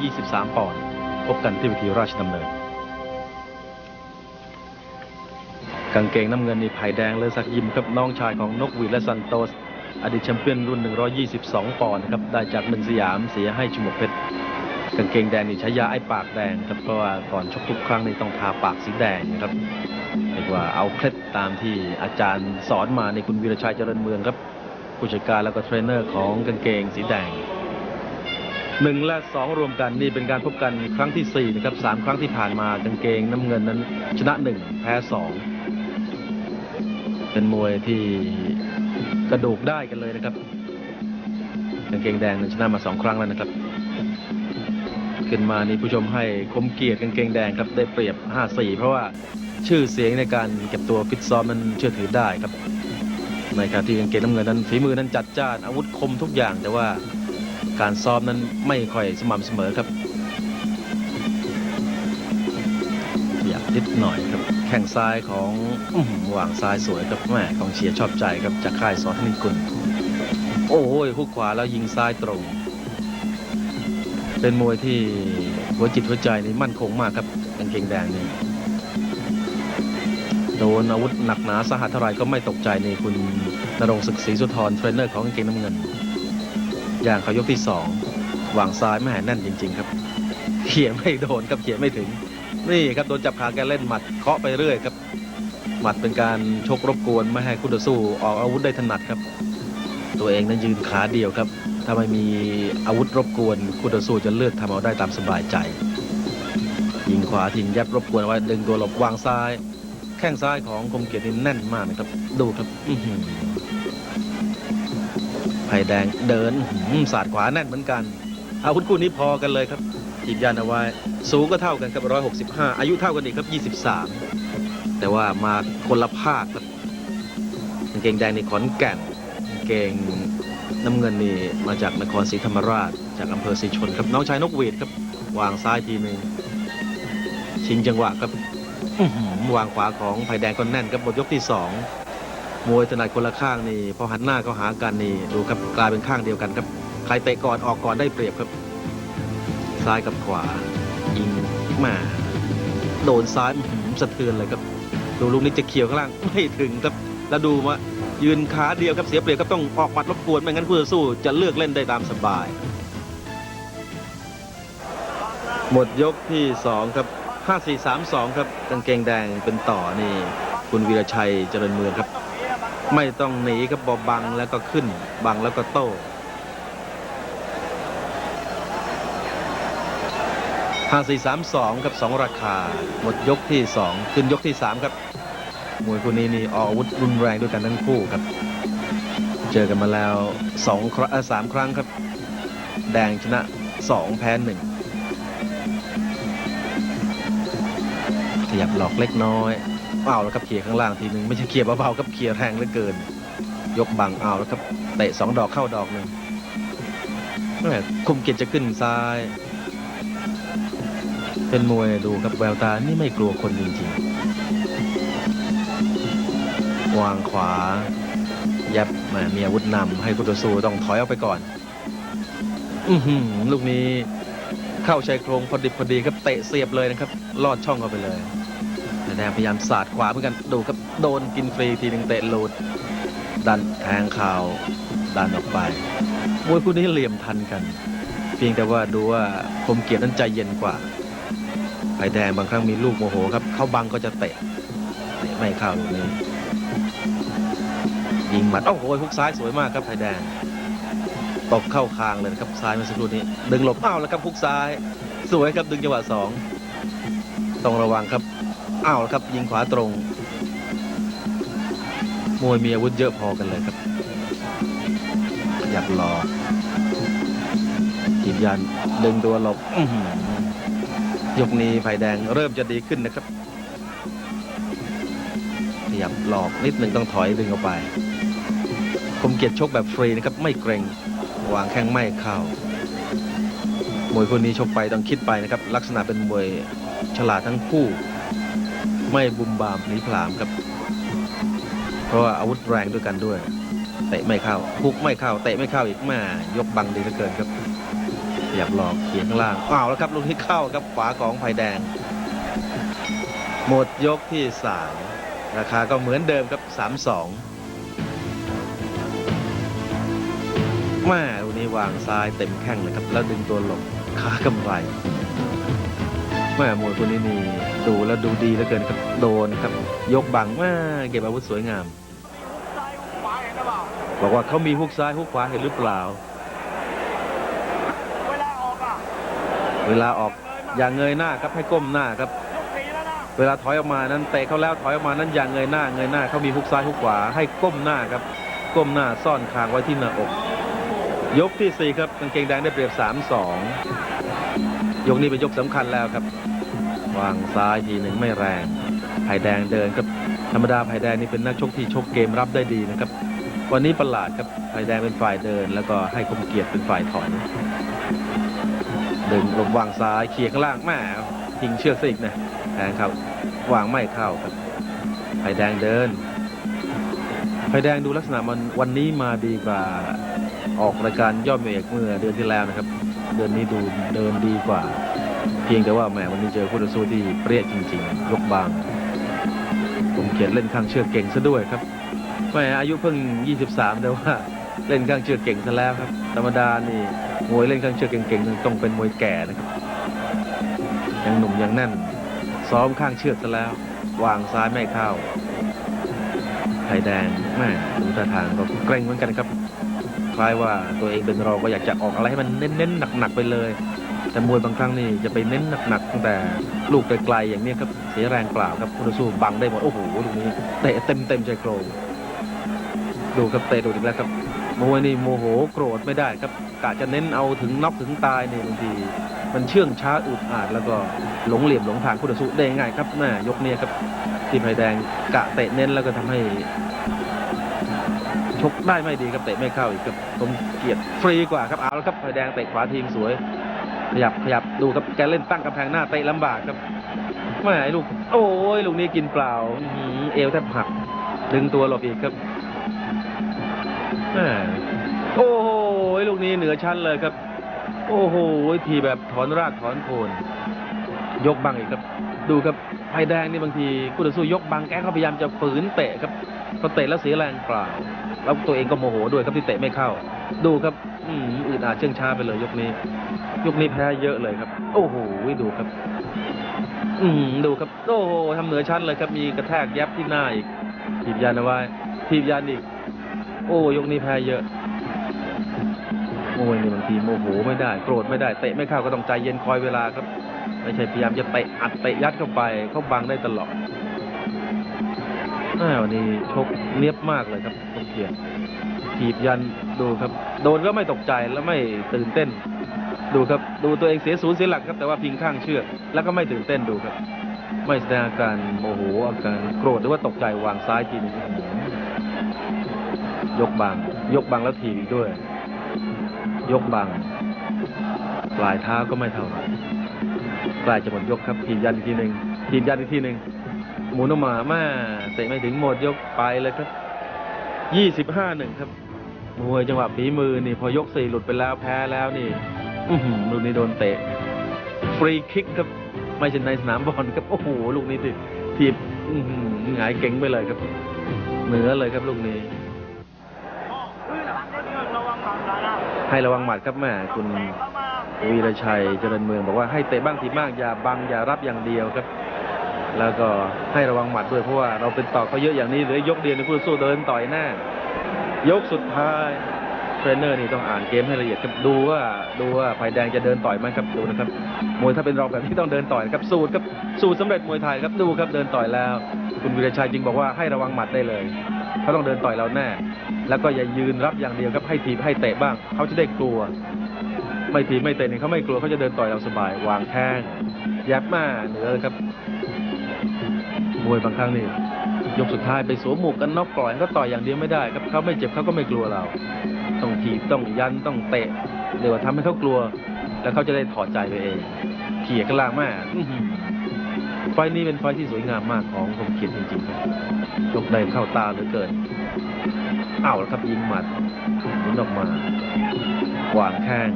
23 ปอนด์พบกันที่เวิธีราชดำเนิน กางเกงน้ำเงินนี่ไผ่แดงเลอสักยิมครับน้องชายของนกหวีดและซันโตส อดีตแชมเปี้ยนรุ่น 122 ปอนด์นะครับ ได้จากหนึ่งสยามเสียให้ชมวกเพชร กางเกงแดงนี่ใช้ยาไอ้ปากแดงครับเพราะว่าก่อนชกทุกครั้งนี่ต้องทาปากสีแดงนะครับเรียกว่าเอาเคล็ดตามที่อาจารย์สอนมาในคุณวีรชัยเจริญเมืองครับผู้จัดการแล้วก็เทรนเนอร์ของกางเกงสีแดง หนึ่งและสองรวมกันนี่เป็นการพบกันครั้งที่สี่นะครับสามครั้งที่ผ่านมากางเกงน้ำเงินนั้น ชนะหนึ่งแพ้สองเป็นมวยที่กระดูกได้กันเลยนะครับกางเกงแดงนั้นชนะมาสองครั้งแล้วนะครับ ขึ้นมานี่ผู้ชมให้คมเกียรติกางเกงแดงครับได้เปรียบ 5-4 เพราะว่าชื่อเสียงในการเก็บตัวฟิตซ้อมนั้นเชื่อถือได้ครับในขณะที่กางเกงน้ำเงินนั้นฝีมือนั้นจัดจ้านอาวุธคมทุกอย่างแต่ว่า การซ้อมนั้นไม่ค่อยสม่ำเสมอครับอยากนิดหน่อยครับ แข้งซ้ายของอวางซ้ายสวยครับแม่กองเชียร์ชอบใจครับจากค่ายสอธนิกุลโอ้ยหุกขวาแล้วยิงซ้ายตรง เป็นมวยที่หัวจิตหัวใจนี่มั่นคงมากครับกางเกงแดงนี่โดนอาวุธหนักหนาสาหัสเท่าไรก็ไม่ตกใจนี่คุณนรงศึกศรีสุธรเทรนเนอร์ของกางเกงน้ำเงิน อย่างเขายกที่สองวางซ้ายแม่แน่นจริง ๆ ครับเขี่ยไม่โดนครับเขี่ยไม่ถึง นี่ครับโดนจับขาแกเล่นหมัดเคาะไปเรื่อยครับ หมัดเป็นการชกรบกวนไม่ให้คู่ต่อสู้ออกอาวุธได้ถนัดครับ ตัวเองนั้นยืนขาเดียวครับ ถ้าไม่มีอาวุธรบกวนคู่ต่อสู้จะเลือกทำเอาได้ตามสบายใจยิงขวาทิ้งยับรบกวนไว้ดึงตัวหลบวางซ้าย แข้งซ้ายของคมเกียรตินแน่นมากนะครับ ดูครับ ไผ่แดงเดินอื้อหือสาดขวาแน่นเหมือนกันอาวุธคู่นี้พอกันเลยครับทีมยานเอาไว้สูงก็เท่ากันครับ 165 อายุเท่ากันอีกครับ 23 แต่ว่ามาคนละภาคครับเกงแดงในขอนแก่นเกงน้ำเงินนี่มาจากนครศรีธรรมราช จากอำเภอศรีชนครับน้องชายนกหวีดครับวางซ้ายทีหนึ่งชิงจังหวะครับวางขวาของไผ่แดงก็แน่นครับหมดยกที่สอง มวยถนัดคนละข้างนี่พอหันหน้าเขาหากันนี่ดูครับกลายเป็นข้างเดียวกันครับใครเตะก่อนออกก่อนได้เปรียบครับ ซ้ายกับขวา ยิงมาโดนซ้ายมือสะเทือนเลยครับ ดูลูกนี้จะเขียวข้างล่างไม่ถึงครับ แล้วดูมายืนขาเดียวครับเสียเปรียบครับต้องออกหมัดรบกวนไม่งั้นคู่ต่อสู้จะเลือกเล่นได้ตามสบาย หมดยกที่สองครับ 5432 ครับกางเกงแดงเป็นต่อนี่ คุณวีรชัยเจริญเมืองครับ ไม่ต้องหนีครับบอบังแล้วก็ขึ้น บังแล้วก็โต้5432ครับ2ราคา หมดยกที่2ขึ้นยกที่3ครับ มวยคู่นี้นี่ออกอาวุธรุนแรงด้วยกันทั้งคู่ครับ เจอกันมาแล้ว2ครั้งสามครั้งครับ แดงชนะ2แพ้1ขยับหลอกเล็กน้อย เอ้าแล้วครับเขี่ยข้างล่างทีหนึ่งไม่ใช่เขี่ยเบาๆครับเขี่ยแรงเหลือเกิน ยกบังเอ้าแล้วครับเตะสองดอกเข้าดอกหนึ่งแม่คุมเกียรจะขึ้นซ้าย เป็นมวยดูครับแววตานี่ไม่กลัวคนจริงๆ วางขวา ยับหมมีอาวุธนำให้คู่ต่อสู้ต้องถอยออกไปก่อน อือหือลูกนี้เข้าชายโครงพอดิบพอดีครับเตะเสียบเลยนะครับ ลอดช่องเข้าไปเลย แต่แดงพยายามสาดขวาเหมือนกันดูครับโดนกินฟรีทีหนึ่งเตะหลุดดันแทงเข่าวดันออกไปมวยคู่นี้เหลี่ยมทันกัน เพียงแต่ว่าดูว่าคมเกียรตินั้นใจเย็นกว่าไผ่แดงบางครั้งมีลูกโมโหครับ เข้าบังก็จะเตะเตะไม่เข้าลูกนี้ยิงหมัดโอ้โหฮุกซ้ายสวยมากครับไผ่แดงตบเข้าคางเลยครับซ้ายเมื่อสักครู่นี้ ดึงหลบเอ้าแล้วครับฮุกซ้าย สวยครับดึงจังหวะสองต้องระวังครับ อ้าวครับยิงขวาตรง มวยมีอาวุธเยอะพอกันเลยครับขยับรอทีมยันดึงตัวหลบยกนี้ไผ่แดงเริ่มจะดีขึ้นนะครับขยับหลอกนิดหนึ่งต้องถอยดึงออกไป คมเกียรติชกแบบฟรีนะครับไม่เกรงวางแข้งไม่เข้ามวยคนนี้ชกไปต้องคิดไปนะครับ ลักษณะเป็นมวยฉลาดทั้งคู่ ไม่บุมบามหนีผลามครับ เพราะว่าอาวุธแรงด้วยกันด้วยเตะไม่เข้าพุกไม่เข้าเตะไม่เข้าอีกแมายกบังดีเหลือเกินครับขยับหลอกเขียงข้างล่างอ้าวแล้วครับลูกนี้เข้าครับขวาของไผ่แดง หมดยกที่สามราคาก็เหมือนเดิมครับสามสองแม่ลูกนี้วางซ้ายเต็มแข้งเลยครับ แล้วดึงตัวหลบขากำไร แม่มวยคนนี้นี่ดูแล้วดูดีเหลือเกินครับ โดนครับ ยกบังแม่เก็บอาวุธสวยงาม บอกว่าเขามีฮุกซ้ายฮุกขวาเห็นหรือเปล่าเวลาออกอะเวลาออกอย่างเงยหน้าครับให้ก้มหน้าครับ เวลาถอยออกมานั้นเตะเขาแล้วถอยออกมานั้นอย่างเงยหน้าเงยหน้าเขามีฮุกซ้ายฮุกขวาให้ก้มหน้าครับ ก้มหน้าซ่อนคางไว้ที่หน้าอก ยกที่สี่ครับกางเกงแดงได้เปรียบสามสอง ยกนี้เป็นยกสำคัญแล้วครับ วางซ้ายทีหนึ่งไม่แรงไผ่แดงเดินครับธรรมดาไผ่แดงนี่เป็นนักชกที่ชกเกมรับได้ดีนะครับ วันนี้ประหลาดครับไผ่แดงเป็นฝ่ายเดิน แล้วก็ให้คมเกียรติเป็นฝ่ายถอยดึงลมวางซ้ายเขี่ยข้างล่างแม่ยิงเชือกซะอีกนะแทงเขาวางไม่เข้าครับไผ่แดงเดินไผ่แดงดูลักษณะมันวันนี้มาดีกว่าออกรายการยอดมเอกเมื่อเดือนที่แล้วนะครับ เดือนนี้ดูเดินดีกว่า เพียงแต่ว่าแหมวันนี้เจอคู่ต่อสู้ที่เปรี้ยจริงๆ ยกบางผมเขียนเล่นข้างเชือกเก่งซะด้วยครับแหมอายุเพิ่ง 23 แต่ว่าเล่นข้างเชือกเก่งซะแล้วครับ ธรรมดานี่มวยเล่นข้างเชือกเก่งๆต้องเป็นมวยแก่นะครับยังหนุ่มยังแน่น ซ้อมข้างเชือกซะแล้ว วางซ้ายไม่เข้าไข่แดงแม่ดูท่าทางก็เกรงเหมือนกันครับ ล้ายว่าตัวเองเป็นรองก็อยากจะออกอะไรให้มันเน้นๆหนักๆไปเลย แต่มวยบางครั้งนี่จะไปเน้นหนักๆตั้งแต่ลูกไกลๆอย่างนี้ครับเสียแรงเปล่าครับคู่ต่อสู้บังได้หมดโอ้โหลูกนี้เตะเต็มเต็มๆใจโกรงดูครับเตะโดูอีกแล้วครับมวยนี่โมโหโกรธไม่ได้ครับกะจะเน้นเอาถึงน็อกถึงตายเนี่ยบางทีมันเชื่องช้าอุดอาดแล้วก็หลงเหลี่ยมหลงทางคู่ต่อสู้ได้ง่ายครับแม่ยกเนี้ยครับที่ไผ่แดงกะเตะเน้นแล้วก็ทำให้ ชกได้ไม่ดีครับเตะไม่เข้าอีกครับผมเกียรติฟรีกว่าครับเอาแล้วครับไฟแดงเตะขวาทีมสวย ขยับขยับดูครับแกเล่นตั้งกำแพงหน้าเตะลำบากครับแม่ไอ้ลูก โอ้ยลูกนี้กินเปล่าเอวแทบหักดึงตัวหลบอีกครับแม่โอ้โหลูกนี้เหนือชั้นเลยครับ โอ้โหทีแบบถอนรากถอนโคนยกบังอีกครับ ดูครับไฟแดงนี่บางทีคู่ต่อสู้ยกบังแกเขาพยายามจะฝืนเตะครับพอเตะแล้วเสียแรงเปล่า แล้วตัวเองก็โมโหด้วยครับที่เตะไม่เข้า ดูครับ อืมอืดอาดเชื่องช้าไปเลยยกนี้ ยกนี้แพ้เยอะเลยครับ โอ้โหดูครับ อืมดูครับโอ้โหทำเหนือชั้นเลยครับ มีกระแทกยับที่หน้าอีกทีบยันเอาไว้ทีบยันอีก โอ้ยกนี้แพ้เยอะโอ้ยนี่บางทีโมโหไม่ได้โกรธไม่ได้เตะไม่เข้าก็ต้องใจเย็นคอยเวลาครับ ไม่ใช่พยายามจะเตะอัดเตะยัดเข้าไปเขาบังได้ตลอด ววันนี้ชกเนียบมากเลยครับสมเกียรติถีบยันดูครับ โดนก็ไม่ตกใจและไม่ตื่นเต้น ดูครับ ดูตัวเองเสียศูนย์เสียหลักครับ แต่ว่าพิงข้างเชือกแล้วก็ไม่ตื่นเต้นดูครับ ไม่แสดงอาการโมโหอาการโกรธหรือว่าตกใจวางซ้ายทีนึงยกบังยกบังแล้วถีบอีกด้วย ยกบังปลายเท้าก็ไม่เท่าไหร่ใกล้จะหมดยกครับ ถีบยันอีกทีหนึ่งถีบยันอีกทีหนึ่ง หมุนออกมาแม่เตะไม่ถึงหมดยกไปเลยครับยี่สิบห้าหนึ่งครับมวยจังหวะฝีมือนี่พอยกสี่หลุดไปแล้วแพ้แล้วนี่อืลูกนี้โดนเตะ ฟรีคิกครับ ไม่ใช่ในสนามบอลครับ โอ้โห ลูกนี้ติถีบหงายเก่งไปเลยครับ เหนือเลยครับลูกนี้ ให้ระวังหมัดครับแม่คุณวีรชัยเจริญเมืองบอกว่าให้เตะบ้างทีบ้างอย่าบังอย่ารับอย่างเดียวครับ แล้วก็ให้ระวังหมัดด้วยเพราะว่าเราเป็นต่อเขาเยอะอย่างนี้เหลือยกเดียวในคู่สู้เดินต่อยแน่ยกสุดท้ายเทรนเนอร์นี่ต้องอ่านเกมให้ละเอียดครับดูว่าดูว่าไฟแดงจะเดินต่อยไหมครับดูนะครับมวยถ้าเป็นรองแบบนี้ต้องเดินต่อยครับสูตรครับสูตรสำเร็จมวยไทยครับดูครับเดินต่อยแล้ว คุณวีรชัยจึงบอกว่าให้ระวังหมัดได้เลยเขาต้องเดินต่อยเราแน่ แล้วก็อย่ายืนรับอย่างเดียวครับให้ทีบให้เตะบ้างเขาจะได้กลัว ไม่ทีไม่เตะเนี่ยเขาไม่กลัวเขาจะเดินต่อยเราสบายวางแข้งยับมาเหนือเลยครับ มวยบางครั้งนี่ยกสุดท้ายไปสวมหมวกกันน็อกปล่อยเขาต่อยอย่างเดียวไม่ได้ครับเขาไม่เจ็บเขาก็ไม่กลัวเรา ต้องถีบต้องยันต้องเตะเดี๋ยวาทำให้เขากลัว แล้วเขาจะได้ถอดใจไปเองเขี่ยกระลางมากไฟนี้เป็นไฟที่สวยงามมากของคมเขียนจริงๆครับยกได้เข้าตาเหลือเกินอ้าวแล้วครับยิงหมัดหมุนออกมาวางแข้ง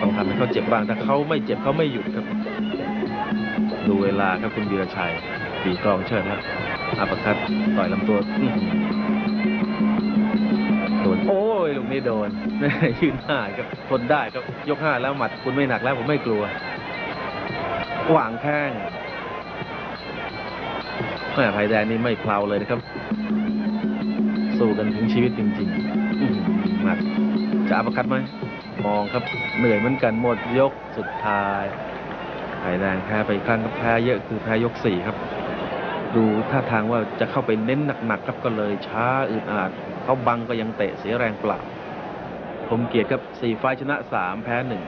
ต้องทำให้เขาเจ็บบ้างถ้าเขาไม่เจ็บเขาไม่หยุดครับ ดูเวลาครับคุณวีรชัย ตีกลองเชิญครับอาปคัดต่อยลำตัวโดนโอ้ยลูกนี้โดนแม่ยืนห้าครับทนได้ครับยกห้าแล้วหมัดคุณไม่หนักแล้วผมไม่กลัวหวางแข้งแม่ไผ่แดงนี่ไม่เพลาเลยนะครับ สู้กันถึงชีวิตจริงๆหมัดจะอัปคัดไหมมองครับเหนื่อยเหมือนกันหมดยกสุดท้ายไผ่แดงแพ้ไปครั้งครับแพ้เยอะคือแพ้ยกสี่ครับ ดูท่าทางว่าจะเข้าไปเน้นหนักๆครับก็เลยช้าอึดอัดเขาบังก็ยังเตะเสียแรงเปล่าผมเกียรติครับสี่ไฟชนะสามแพ้หนึ่ง